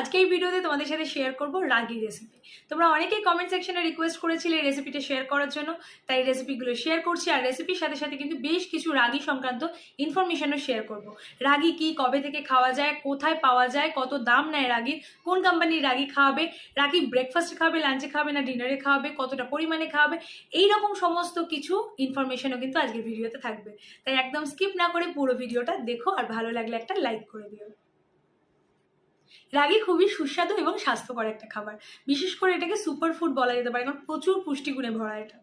আজকে এই ভিডিওতে তোমাদের সাথে শেয়ার করব রাগি রেসিপি তোমরা অনেকেই কমেন্ট সেকশনে রিকোয়েস্ট করেছিলে এই রেসিপিটা শেয়ার করার জন্য, তাই রেসিপিগুলো শেয়ার করছি। আর রেসিপির সাথে সাথে কিন্তু বেশ কিছু রাগি সংক্রান্ত ইনফরমেশনও শেয়ার করব। রাগি কি, কবে থেকে খাওয়া যায়, কোথায় পাওয়া যায়, কত দাম নেয় রাগির কোন কোম্পানির রাগি খাওয়াবে, রাগি ব্রেকফাস্টে খাওয়াবে লাঞ্চে খাবে, না ডিনারে খাওয়াবে, কতটা পরিমাণে খাওয়াবে এই রকম সমস্ত কিছু ইনফরমেশনও কিন্তু আজকের ভিডিওতে থাকবে। তাই একদম স্কিপ না করে পুরো ভিডিওটা দেখো, আর ভালো লাগলে একটা লাইক করে দিও। রাগি খুবই সুস্বাদু এবং স্বাস্থ্যকর একটা খাবার। বিশেষ করে এটাকে সুপার ফুড বলা যেতে পারে, কারণ প্রচুর পুষ্টিগুণে ভরা এটা।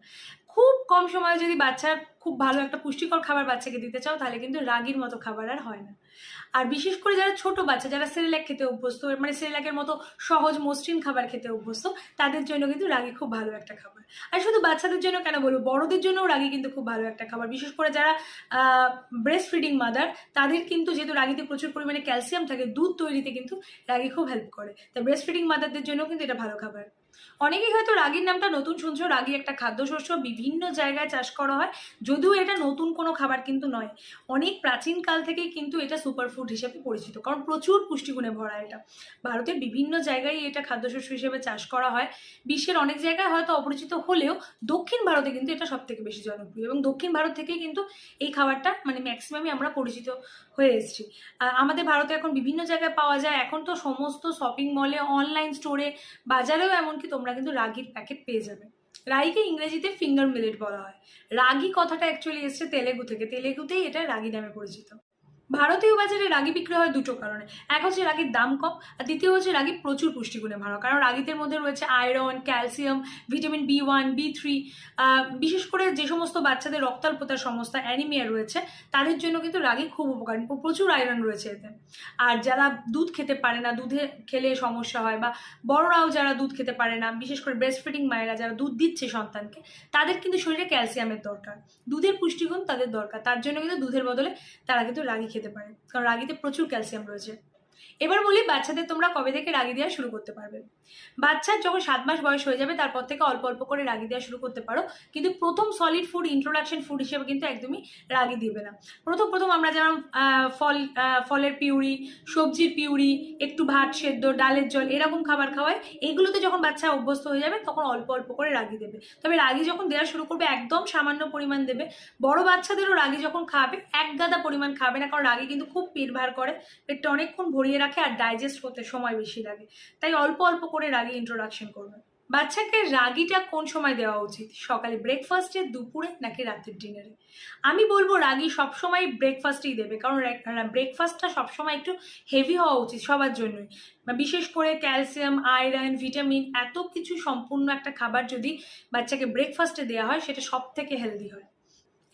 খুব কম সময়ে যদি বাচ্চার খুব ভালো একটা পুষ্টিকর খাবার বাচ্চাকে দিতে চাও, তাহলে কিন্তু রাগির মতো খাবার আর হয় না। আর বিশেষ করে যারা ছোট বাচ্চা, যারা সেরেলাক খেতে অভ্যস্ত মানে সেরেলাকের মতো সহজ মসৃণ খাবার খেতে অভ্যস্ত, তাদের জন্য কিন্তু রাগি খুব ভালো একটা খাবার। আর শুধু বাচ্চাদের জন্য কেন বলব? বড়দের জন্যও রাগি কিন্তু খুব ভালো একটা খাবার। বিশেষ করে যারা ব্রেস্ট ফিডিং মাদার তাদের কিন্তু যেহেতু রাগিতে প্রচুর পরিমাণে ক্যালসিয়াম থাকে, দুধ তৈরিতে কিন্তু রাগি খুব হেল্প করে। তাই ব্রেস্ট ফিডিং মাদারদের জন্য কিন্তু এটা ভালো খাবার। অনেকেই হয়তো রাগির নামটা নতুন শুনছো, রাগি একটা খাদ্যশস্য, বিভিন্ন জায়গায় চাষ করা হয়, যদিও এটা নতুন কোনো খাবার কিন্তু নয়। অনেক প্রাচীন কাল থেকেই কিন্তু এটা সুপারফুড হিসেবে পরিচিত, কারণ প্রচুর পুষ্টিগুণে ভরা এটা। ভারতের বিভিন্ন জায়গায় এটা খাদ্যশস্য হিসেবে চাষ করা হয়। বিশ্বের অনেক জায়গায় হয়তো অপরিচিত হলেও দক্ষিণ ভারতে কিন্তু এটা সব থেকে বেশি জনপ্রিয় এবং দক্ষিণ ভারত থেকেই কিন্তু এই খাবারটা মানে ম্যাক্সিমামই আমরা পরিচিত হয়ে এসেছি। আমাদের ভারতে এখন বিভিন্ন জায়গায় পাওয়া যায়। এখন তো সমস্ত শপিং মলে অনলাইন স্টোরে বাজারেও এমনকি তোমরা কিন্তু রাগির প্যাকেট পেয়ে যাবে। রাগিকে ইংরেজিতে ফিঙ্গার মিলেট বলা হয়। রাগি কথাটা অ্যাকচুয়ালি এসছে তেলেগু থেকে। তেলেগুতেই এটা রাগি নামে পরিচিত। ভারতীয় বাজারে রাগি বিক্রি হয় দুটো কারণে। এক হচ্ছে রাগির দাম কম, আর দ্বিতীয় হচ্ছে রাগি প্রচুর পুষ্টিগুণে ভালো। কারণ রাগিতের মধ্যে রয়েছে iron calcium vitamin B one B three বিশেষ করে যে সমস্ত বাচ্চাদের রক্তাল্পতার সমস্যা অ্যানিমিয়া রয়েছে, তাদের জন্য কিন্তু রাগি খুব উপকারী। প্রচুর আয়রন রয়েছে এতে। আর যারা দুধ খেতে পারে না, দুধে খেলে সমস্যা হয় বা বড়রাও যারা দুধ খেতে পারে না, বিশেষ করে ব্রেস্ট ফিডিং মায়েরা যারা দুধ দিচ্ছে সন্তানকে, তাদের কিন্তু শরীরে ক্যালসিয়ামের দরকার। দুধের পুষ্টিগুণ তাদের দরকার। তার জন্য কিন্তু দুধের বদলে তারা কিন্তু রাগি খেতে পারে। কারণ রাগিতে প্রচুর ক্যালসিয়াম রয়েছে। এবার বলি, বাচ্চাদের তোমরা কবে থেকে রাগি দেওয়া শুরু করতে পারবে? বাচ্চার যখন সাত মাস বয়স হয়ে যাবে, তারপর থেকে অল্প অল্প করে রাগি দেওয়া শুরু করতে পারো। কিন্তু প্রথম সলিড ফুড ইন্ট্রোডাকশন ফুড হিসেবে কিন্তু একদমই রাগি দিবে না। প্রথম প্রথম আমরা যেমন ফল ফলের পিউরি, সবজির পিউরি, একটু ভাত সেদ্ধ, ডালের জল এরকম খাবার খাওয়ায়, এগুলোতে যখন বাচ্চা অভ্যস্ত হয়ে যাবে, তখন অল্প অল্প করে রাগি দেবে। তবে রাগি যখন দেওয়া শুরু করবে, একদম সামান্য পরিমাণ দেবে। বড় বাচ্চাদেরও রাগি যখন খাবে, এক গাদা পরিমাণ খাবে না, কারণ রাগি কিন্তু খুব পেট ভার করে, পেটটা অনেকক্ষণ ভরিয়ে রাখে আর ডাইজেস্ট হতে সময় বেশি লাগে। তাই অল্প অল্প করে রাগি ইন্ট্রোডাকশন করবে। বাচ্চাকে রাগিটা কোন সময় দেওয়া উচিত? সকালে ব্রেকফাস্টে দুপুরে, নাকি রাতের ডিনারে আমি বলব রাগি সবসময় ব্রেকফাস্টেই দেবে, কারণ ব্রেকফাস্টটা সবসময় একটু হেভি হওয়া উচিত সবার জন্যই। বিশেষ করে ক্যালসিয়াম আয়রন ভিটামিন এত কিছু সম্পূর্ণ একটা খাবার যদি বাচ্চাকে ব্রেকফাস্টে দেওয়া হয়, সেটা সব থেকে হেলদি হয়।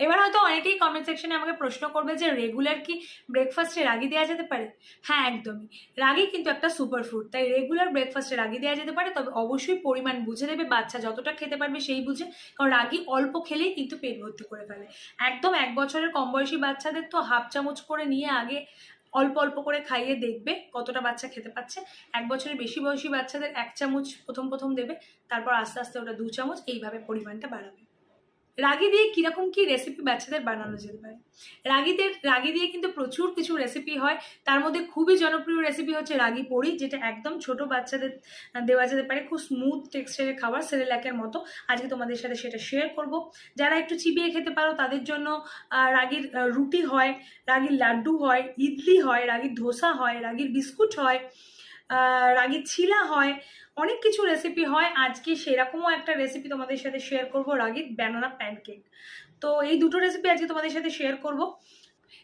এবার হয়তো অনেকেই কমেন্ট সেকশনে আমাকে প্রশ্ন করবে যে রেগুলার কি ব্রেকফাস্টে রাগি দেওয়া যেতে পারে? হ্যাঁ একদমই। রাগি কিন্তু একটা সুপার ফুড তাই রেগুলার ব্রেকফাস্টে রাগি দেওয়া যেতে পারে, তবে অবশ্যই পরিমাণ বুঝে দেবে বাচ্চা যতটা খেতে পারবে সেই বুঝে, কারণ রাগি অল্প খেলেই কিন্তু পেট ভর্তি করে ফেলে। একদম এক বছরের কম বয়সী বাচ্চাদের তো হাফ চামচ করে নিয়ে আগে অল্প অল্প করে খাইয়ে দেখবে কতটা বাচ্চা খেতে পাচ্ছে। এক বছরের বেশি বয়সী বাচ্চাদের এক চামচ প্রথম প্রথম দেবে, তারপর আস্তে আস্তে ওটা দু চামচ, এইভাবে পরিমাণটা বাড়াবে। রাগি দিয়ে কীরকম কি রেসিপি বাচ্চাদের বানানো যেতে পারে? রাগিদের, রাগি দিয়ে কিন্তু প্রচুর কিছু রেসিপি হয়। তার মধ্যে খুবই জনপ্রিয় রেসিপি হচ্ছে রাগি পড়ি, যেটা একদম ছোট বাচ্চাদের দেওয়া যেতে পারে খুব স্মুথ টেক্সচারের খাবার, সেরেলাকের মতো। আজকে তোমাদের সাথে সেটা শেয়ার করব। যারা একটু চিবিয়ে খেতে পারো, তাদের জন্য রাগির রুটি হয়, রাগির লাড্ডু হয়, ইডলি হয়, রাগির ধোসা হয়, রাগির বিস্কুট হয় রাগির ছিলা হয়, অনেক কিছু রেসিপি হয়, আজকে সেরকমও একটা রেসিপি তোমাদের সাথে শেয়ার করব রাগির ব্যানানা প্যানকেক তো এই দুটো রেসিপি আজকে তোমাদের সাথে শেয়ার করব।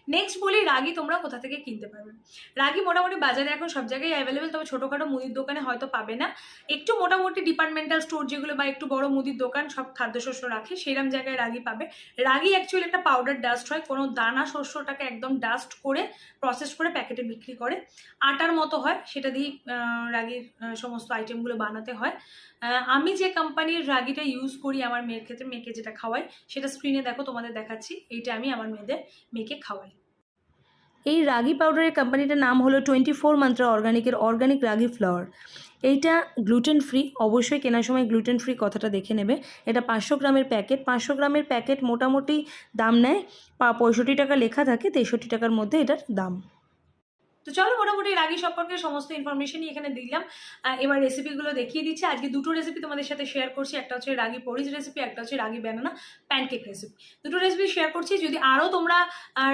নেক্সট বলি রাগি তোমরা কোথা থেকে কিনতে পারবে? রাগি মোটামুটি বাজারে এখন সব জায়গায় অ্যাভেলেবেল তবে ছোটোখাটো মুদির দোকানে হয়তো পাবে না। একটু মোটামুটি ডিপার্টমেন্টাল স্টোর যেগুলো বা একটু বড় মুদির দোকান সব খাদ্যশস্য রাখে সেরম জায়গায় রাগি পাবে। রাগি অ্যাকচুয়ালি একটা পাউডার ডাস্ট হয় কোনো দানা শস্যটাকে একদম ডাস্ট করে প্রসেস করে প্যাকেটে বিক্রি করে। আটার মতো হয় সেটা দিয়ে আহ, রাগির সমস্ত আইটেমগুলো বানাতে হয়। আমি যে কোম্পানির রাগিটা ইউজ করি আমার মেয়ের ক্ষেত্রে মেয়েকে যেটা খাওয়াই সেটা স্ক্রিনে দেখো তোমাদের দেখাচ্ছি। এইটা আমি আমার মেয়েদের মেয়েকে খাওয়াই। এই রাগি পাউডারের কোম্পানিটার নাম হলো টোয়েন্টি ফোর মান্ত্রা অর্গানিকের অর্গানিক রাগি ফ্লাওয়ার এইটা গ্লুটেন ফ্রি অবশ্যই কেনার সময় গ্লুটেন ফ্রি কথাটা দেখে নেবে। এটা পাঁচশো গ্রামের প্যাকেট। পাঁচশো গ্রামের প্যাকেট মোটামুটি দাম নেয় পঁয়ষট্টি টাকা লেখা থাকে, তেষট্টি টাকার মধ্যে এটার দাম। তো চলো মোটামুটি রাগি সম্পর্কে সমস্ত ইনফরমেশনই এখানে দিলাম। এবার রেসিপিগুলো দেখিয়ে দিচ্ছি। আজকে দুটো রেসিপি তোমাদের সাথে শেয়ার করছি। একটা হচ্ছে রাগি পরিজ রেসিপি একটা হচ্ছে রাগি ব্যানানা প্যানকেক রেসিপি দুটো রেসিপি শেয়ার করছি। যদি আরও তোমরা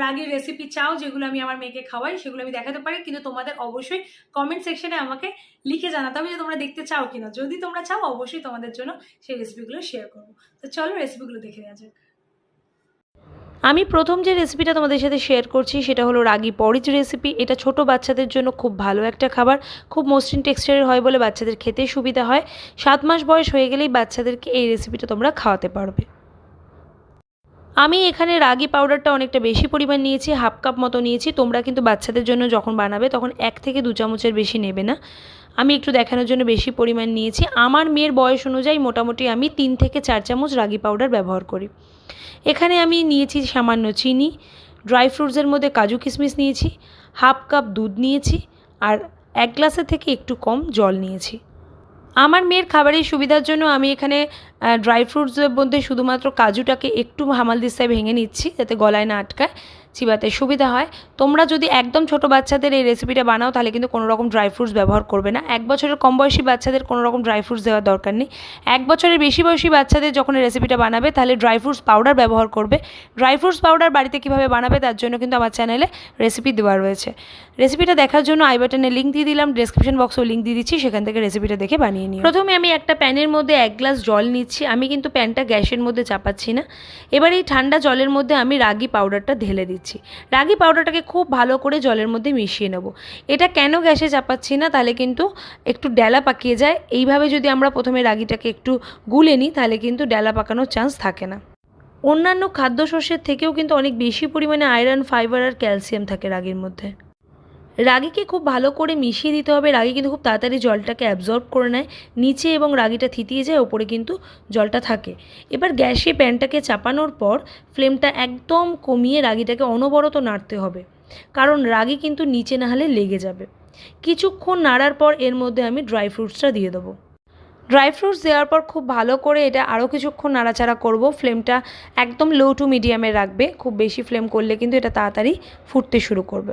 রাগির রেসিপি চাও, যেগুলো আমি আমার মেয়েকে খাওয়াই, সেগুলো আমি দেখাতে পারি। কিন্তু তোমাদের অবশ্যই কমেন্ট সেকশনে আমাকে লিখে জানাতে হবে যে তোমরা দেখতে চাও কিনা। যদি তোমরা চাও, অবশ্যই তোমাদের জন্য সেই রেসিপিগুলো শেয়ার করব। তো চলো রেসিপিগুলো দেখে নেওয়া যাক। আমি প্রথম যে রেসিপিটা তোমাদের সাথে শেয়ার করছি, সেটা হলো রাগি পরিচ রেসিপি এটা ছোট বাচ্চাদের জন্য খুব ভালো একটা খাবার। খুব মসৃণ টেক্সচারের হয় বলে বাচ্চাদের খেতে সুবিধা হয়। সাত মাস বয়স হয়ে গেলেই বাচ্চাদেরকে এই রেসিপিটা তোমরা খাওয়াতে পারবে। আমি এখানে রাগি পাউডারটা অনেকটা বেশি পরিমাণ নিয়েছি হাফ কাপ মতো নিয়েছি। তোমরা কিন্তু বাচ্চাদের জন্য যখন বানাবে, তখন এক থেকে দু চামচের বেশি নেবে না। আমি একটু দেখানোর জন্য বেশি পরিমাণ নিয়েছি। আমার মেয়ের বয়স অনুযায়ী মোটামুটি আমি তিন থেকে চার চামচ রাগি পাউডার ব্যবহার করি। এখানে আমি নিয়েছি সামান্য চিনি ড্রাই ফ্রুটসের মধ্যে কাজু কিশমিশ নিয়েছি হাফ কাপ দুধ নিয়েছি আর এক গ্লাসের থেকে একটু কম জল নিয়েছি। আমার মেয়ের খাবারের সুবিধার জন্য আমি এখানে ড্রাই ফ্রুটসের মধ্যে শুধুমাত্র কাজুটাকে একটু হামাল দিস্তায় ভেঙে নিচ্ছি যাতে গলায় না আটকায়। চিবাতে সুবিধা হয়। তোমরা যদি একদম ছোট বাচ্চাদের এই রেসিপিটা বানাও, তাহলে কিন্তু কোনো রকম ড্রাই ফ্রুটস ব্যবহার করবে না। এক বছরের কম বয়সী বাচ্চাদের কোনো রকম ড্রাই ফ্রুটস দেওয়ার দরকার নেই। এক বছরের বেশি বয়সী বাচ্চাদের যখন এই রেসিপিটা বানাবে, তাহলে ড্রাই ফ্রুটস পাউডার ব্যবহার করবে। ড্রাই ফ্রুটস পাউডার বাড়িতে কীভাবে বানাবে, তার জন্য কিন্তু আমার চ্যানেলে রেসিপি দেওয়া রয়েছে। রেসিপিটা দেখার জন্য আই বাটনে লিঙ্ক দিয়ে দিলাম। ডেসক্রিপশন বক্সেও লিঙ্ক দিয়ে দিচ্ছি। সেখান থেকে রেসিপিটা দেখে বানিয়ে নিই প্রথমে আমি একটা প্যানের মধ্যে এক গ্লাস জল নিচ্ছি। আমি কিন্তু প্যানটা গ্যাসের মধ্যে চাপাচ্ছি না। এবার এই ঠান্ডা জলের মধ্যে আমি রাগি পাউডারটা ঢেলে দিচ্ছি। রাগি পাউডারটাকে খুব ভালো করে জলের মধ্যে মিশিয়ে নেব। এটা কেন গ্যাসে চাপাচ্ছি না, তাহলে কিন্তু একটু ডেলা পাকিয়ে যায়। এইভাবে যদি আমরা প্রথমে রাগিটাকে একটু গুলে নিই, তাহলে কিন্তু ডেলা পাকানোর চান্স থাকে না। অন্যান্য খাদ্যশস্যের থেকেও কিন্তু অনেক বেশি পরিমাণে আয়রন ফাইবার আর ক্যালসিয়াম থাকে রাগির মধ্যে। রাগিকে খুব ভালো করে মিশিয়ে দিতে হবে। রাগি কিন্তু খুব তাড়াতাড়ি জলটাকে অ্যাবজর্ব করে নেয়। নিচে এবং রাগিটা থিতিয়ে যায়, ওপরে কিন্তু জলটা থাকে। এবার গ্যাসে প্যানটাকে চাপানোর পর ফ্লেমটা একদম কমিয়ে রাগিটাকে অনবরত নাড়তে হবে। কারণ রাগি কিন্তু নিচে না হলে লেগে যাবে। কিছুক্ষণ নাড়ার পর এর মধ্যে আমি ড্রাই ফ্রুটসটা দিয়ে দেবো। ড্রাই ফ্রুটস দেওয়ার পর খুব ভালো করে এটা আরও কিছুক্ষণ নাড়াচাড়া করব। ফ্লেমটা একদম লো টু মিডিয়ামে রাখবে। খুব বেশি ফ্লেম করলে কিন্তু এটা তাড়াতাড়ি ফুটতে শুরু করবে।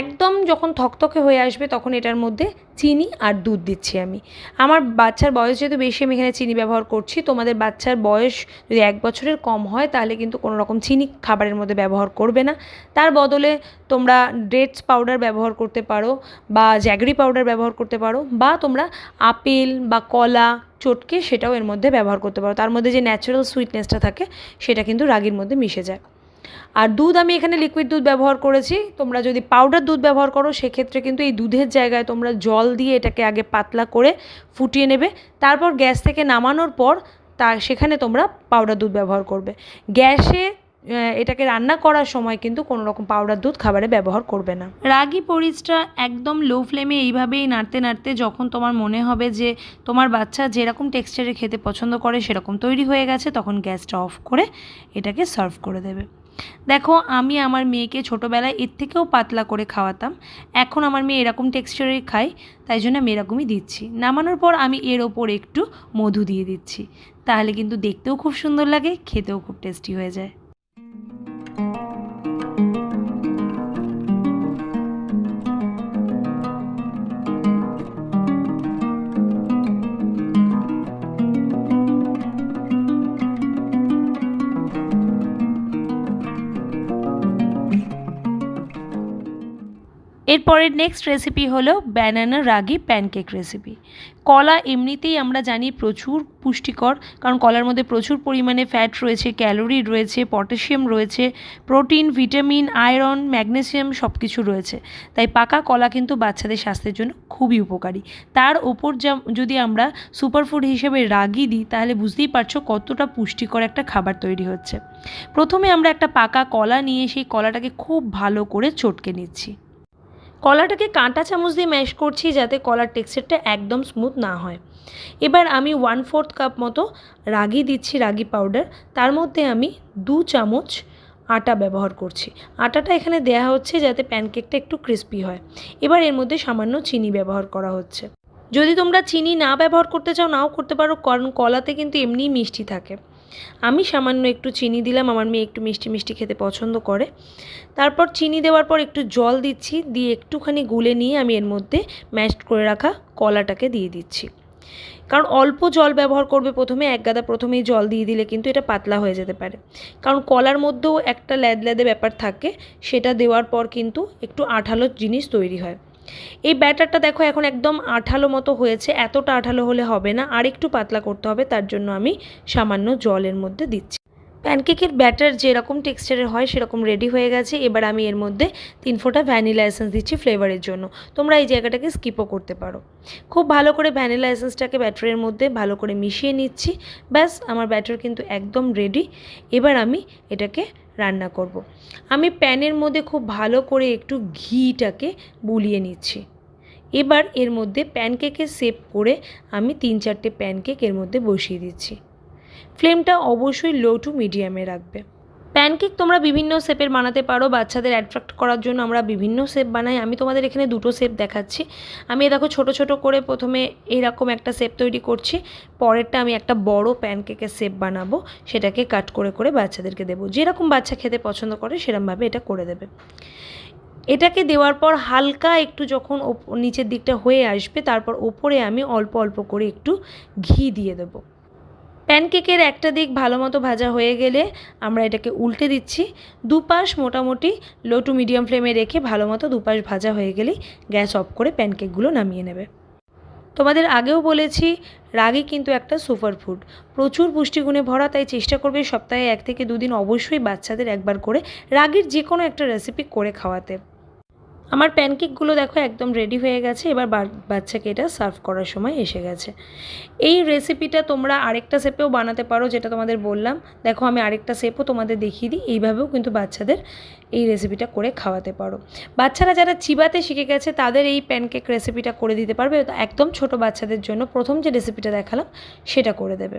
একদম যখন থকথকে হয়ে আসবে তখন এটার মধ্যে চিনি আর দুধ দিচ্ছি আমি। আমার বাচ্চার বয়স যেহেতু বেশি, আমি এখানে চিনি ব্যবহার করছি। তোমাদের বাচ্চার বয়স যদি এক বছরের কম হয় তাহলে কিন্তু কোনো রকম চিনি খাবারের মধ্যে ব্যবহার করবে না। তার বদলে তোমরা ডেটস পাউডার ব্যবহার করতে পারো বা জ্যাগরি পাউডার ব্যবহার করতে পারো বা তোমরা আপেল বা কলা, চটকে সেটাও এর মধ্যে ব্যবহার করতে পারো। তার মধ্যে যে ন্যাচারাল সুইটনেসটা থাকে সেটা কিন্তু রাগির মধ্যে মিশে যায়। আর দুধ আমি এখানে লিকুইড দুধ ব্যবহার করেছি। তোমরা যদি পাউডার দুধ ব্যবহার করো, সেক্ষেত্রে কিন্তু এই দুধের জায়গায় তোমরা জল দিয়ে এটাকে আগে পাতলা করে ফুটিয়ে নেবে। তারপর গ্যাস থেকে নামানোর পর তার সেখানে তোমরা পাউডার দুধ ব্যবহার করবে। গ্যাসে এটাকে রান্না করার সময় কিন্তু কোনো রকম পাউডার দুধ খাবারে ব্যবহার করবে না। রাগি পরিচটা একদম লো ফ্লেমে এইভাবেই নাড়তে নাড়তে যখন তোমার মনে হবে যে তোমার বাচ্চা যেরকম টেক্সচারে খেতে পছন্দ করে, সেরকম তৈরি হয়ে গেছে, তখন গ্যাসটা অফ করে এটাকে সার্ভ করে দেবে। দেখো, আমি আমার মেয়েকে ছোটোবেলায় এর থেকেও পাতলা করে খাওয়াতাম। এখন আমার মেয়ে এরকম টেক্সচারের খায়, তাই জন্য আমি এরকমই দিচ্ছি। নামানোর পর আমি এর ওপর একটু মধু দিয়ে দিচ্ছি। তাহলে কিন্তু দেখতেও খুব সুন্দর লাগে, খেতেও খুব টেস্টি হয়ে যায়। এরপরের নেক্সট রেসিপি হলো ব্যানানা রাগি প্যানকেক রেসিপি কলা এমনিতেই আমরা জানি প্রচুর পুষ্টিকর, কারণ কলার মধ্যে প্রচুর পরিমাণে ফ্যাট রয়েছে ক্যালোরি রয়েছে পটাশিয়াম রয়েছে প্রোটিন ভিটামিন আয়রন ম্যাগনেসিয়াম সব কিছু রয়েছে। তাই পাকা কলা কিন্তু বাচ্চাদের স্বাস্থ্যের জন্য খুবই উপকারী। তার ওপর যদি আমরা সুপারফুড হিসেবে রাগি দিই, তাহলে বুঝতেই পারছ কতটা পুষ্টিকর একটা খাবার তৈরি হচ্ছে। প্রথমে আমরা একটা পাকা কলা নিয়ে সেই কলাটাকে খুব ভালো করে চটকে নিচ্ছি। কলাটাকে কাঁটা চামচ দিয়ে ম্যাশ করছি যাতে কলার টেক্সচারটা একদম স্মুথ না হয়। এবার আমি ওয়ান ফোর্থ কাপ মতো রাগি দিচ্ছি রাগি পাউডার তার মধ্যে আমি দু চামচ আটা ব্যবহার করছি। আটাটা এখানে দেয়া হচ্ছে যাতে প্যানকেকটা একটু ক্রিস্পি হয়। এবার এর মধ্যে সামান্য চিনি ব্যবহার করা হচ্ছে। যদি তোমরা চিনি না ব্যবহার করতে চাও, নাও করতে পারো, কারণ কলাতে কিন্তু এমনিই মিষ্টি থাকে। আমি সামান্য একটু চিনি দিলাম, আমার মেয়ে একটু মিষ্টি মিষ্টি খেতে পছন্দ করে। তারপর চিনি দেওয়ার পর একটু জল দিচ্ছি, দিয়ে একটুখানি গুলে নিয়ে আমি এর মধ্যে ম্যাশড করে রাখা কলাটাকে দিয়ে দিচ্ছি। কারণ অল্প জল ব্যবহার করবে প্রথমে, এক গাদা প্রথমেই জল দিয়ে দিলে কিন্তু এটা পাতলা হয়ে যেতে পারে। কারণ কলার মধ্যেও একটা ল্যাদ ল্যাদে ব্যাপার থাকে, সেটা দেওয়ার পর কিন্তু একটু আঠালো জিনিস তৈরি হয়। এই ব্যাটারটা দেখো এখন একদম আঠালো মতো হয়েছে, এতটা আঠালো হলে হবে না, আর একটু পাতলা করতে হবে, তার জন্য আমি সামান্য জলের মধ্যে দিচ্ছি। প্যানকেকের ব্যাটার যেরকম টেক্সচারের হয় সেরকম রেডি হয়ে গেছে, এবার আমি এর মধ্যে তিন ফোঁটা ভ্যানিলা এসেন্স দিচ্ছি ফ্লেভারের জন্য, তোমরা এই জায়গাটাকে স্কিপও করতে পারো। খুব ভালো করে ভ্যানিলা এসেন্সটাকে ব্যাটারের মধ্যে ভালো করে মিশিয়ে নিচ্ছি, ব্যাস আমার ব্যাটার কিন্তু একদম রেডি এবার আমি এটাকে রান্না করব। আমি প্যানের মধ্যে খুব ভালো করে একটু ঘিটাকে বুলিয়ে নিচ্ছি। এবার এর মধ্যে প্যানকেকের শেপ করে আমি তিন চারটে প্যানকেক এর মধ্যে বসিয়ে দিচ্ছি। ফ্লেমটা অবশ্যই লো টু মিডিয়ামে রাখবে। প্যানকেক তোমরা বিভিন্ন শেপের বানাতে পারো, বাচ্চাদের অ্যাট্রাক্ট করার জন্য আমরা বিভিন্ন শেপ বানাই। আমি তোমাদের এখানে দুটো শেপ দেখাচ্ছি। আমি দেখো ছোট ছোট করে প্রথমে এরকম একটা শেপ তৈরি করছি, পরেরটা আমি একটা বড় প্যানকেকের শেপ বানাবো, সেটাকে কাট করে করে বাচ্চাদেরকে দেবো। যেরকম বাচ্চা খেতে পছন্দ করে সেরকমভাবে এটা করে দেবে। এটাকে দেওয়ার পর হালকা একটু যখন নিচের দিকটা হয়ে আসবে, তারপর ওপরে আমি অল্প অল্প করে একটু ঘি দিয়ে দেবো। প্যানকেকের একটা দিক ভালো মতো ভাজা হয়ে গেলে আমরা এটাকে উল্টে দিচ্ছি। দুপাশ মোটামুটি লো টু মিডিয়াম ফ্লেমে রেখে ভালো মতো দুপাশ ভাজা হয়ে গেলেই গ্যাস অফ করে প্যানকেকগুলো নামিয়ে নেবে। তোমাদের আগেও বলেছি, রাগি কিন্তু একটা সুপার ফুড প্রচুর পুষ্টিগুণে ভরা, তাই চেষ্টা করবে সপ্তাহে এক থেকে দুদিন অবশ্যই বাচ্চাদের একবার করে রাগির যে কোনো একটা রেসিপি করে খাওয়াতে। আমার প্যানকেকগুলো দেখো একদম রেডি হয়ে গেছে। এবার বাচ্চাকে এটা সার্ভ করার সময় এসে গেছে। এই রেসিপিটা তোমরা আরেকটা শেপেও বানাতে পারো, যেটা তোমাদের বললাম। দেখো আমি আরেকটা শেপও তোমাদের দেখিয়ে দিই। এইভাবেও কিন্তু বাচ্চাদের এই রেসিপিটা করে খাওয়াতে পারো। বাচ্চারা যারা চিবাতে শিখে গেছে, তাদের এই প্যানকেক রেসিপিটা করে দিতে পারবে। একদম ছোট বাচ্চাদের জন্য প্রথম যে রেসিপিটা দেখালাম, সেটা করে দেবে।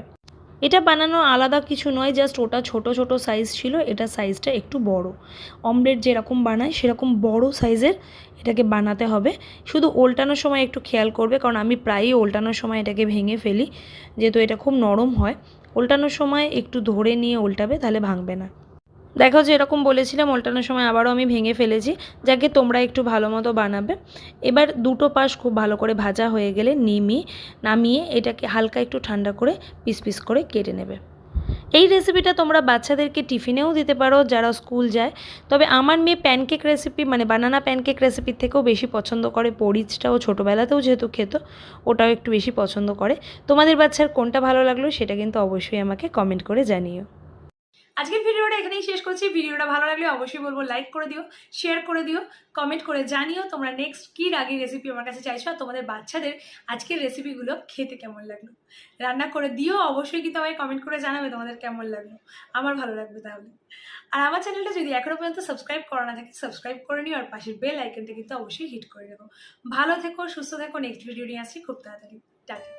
এটা বানানো আলাদা কিছু নয় জাস্ট ওটা ছোট ছোট সাইজ ছিল, এটা সাইজটা একটু বড়। অমলেট যেরকম বানায়, সেরকম বড় সাইজের এটাকে বানাতে হবে। শুধু ওল্টানোর সময় একটু খেয়াল করবে, কারণ আমি প্রায়ই ওল্টানোর সময় এটাকে ভেঙে ফেলি, যেহেতু এটা খুব নরম হয়। ওল্টানোর সময় একটু ধরে নিয়ে ওল্টাবে, তাহলে ভাঙবে না। দেখো যে এরকম বলেছিলাম ওল্টানোর সময় আবারও আমি ভেঙে ফেলেছি। যাকে তোমরা একটু ভালো মতো বানাবে। এবার দুটো পাশ খুব ভালো করে ভাজা হয়ে গেলে নিমিয়ে, নামিয়ে এটাকে হালকা একটু ঠান্ডা করে পিস পিস করে কেটে নেবে। এই রেসিপিটা তোমরা বাচ্চাদেরকে টিফিনেও দিতে পারো, যারা স্কুল যায়। তবে আমার মেয়ে প্যানকেক রেসিপি মানে বানানা প্যানকেক রেসিপির থেকেও বেশি পছন্দ করে। পরিচটাও ছোটোবেলাতেও যেহেতু খেত, ওটাও একটু বেশি পছন্দ করে। তোমাদের বাচ্চার কোনটা ভালো লাগল সেটা কিন্তু অবশ্যই আমাকে কমেন্ট করে জানিও। আজকের ভিডিওটা এখানেই শেষ করছি। ভিডিওটা ভালো লাগলে অবশ্যই বলব লাইক করে দিও শেয়ার করে দিও কমেন্ট করে জানিও তোমরা নেক্সট কী রাগি রেসিপি আমার কাছে চাইছো আর তোমাদের বাচ্চাদের আজকের রেসিপিগুলো খেতে কেমন লাগল। রান্না করে দিও, অবশ্যই কিন্তু আমায় কমেন্ট করে জানাবে তোমাদের কেমন লাগল। আমার ভালো লাগবে তাহলে। আর আমার চ্যানেলটা যদি এখনও পর্যন্ত সাবস্ক্রাইব করা না থাকে সাবস্ক্রাইব করে নিও আর পাশের বেল আইকনটা কিন্তু অবশ্যই হিট করে দেবো ভালো থেকো, সুস্থ থেকো নেক্সট ভিডিও নিয়ে আসছি। খুব তাড়াতাড়ি, টাটা।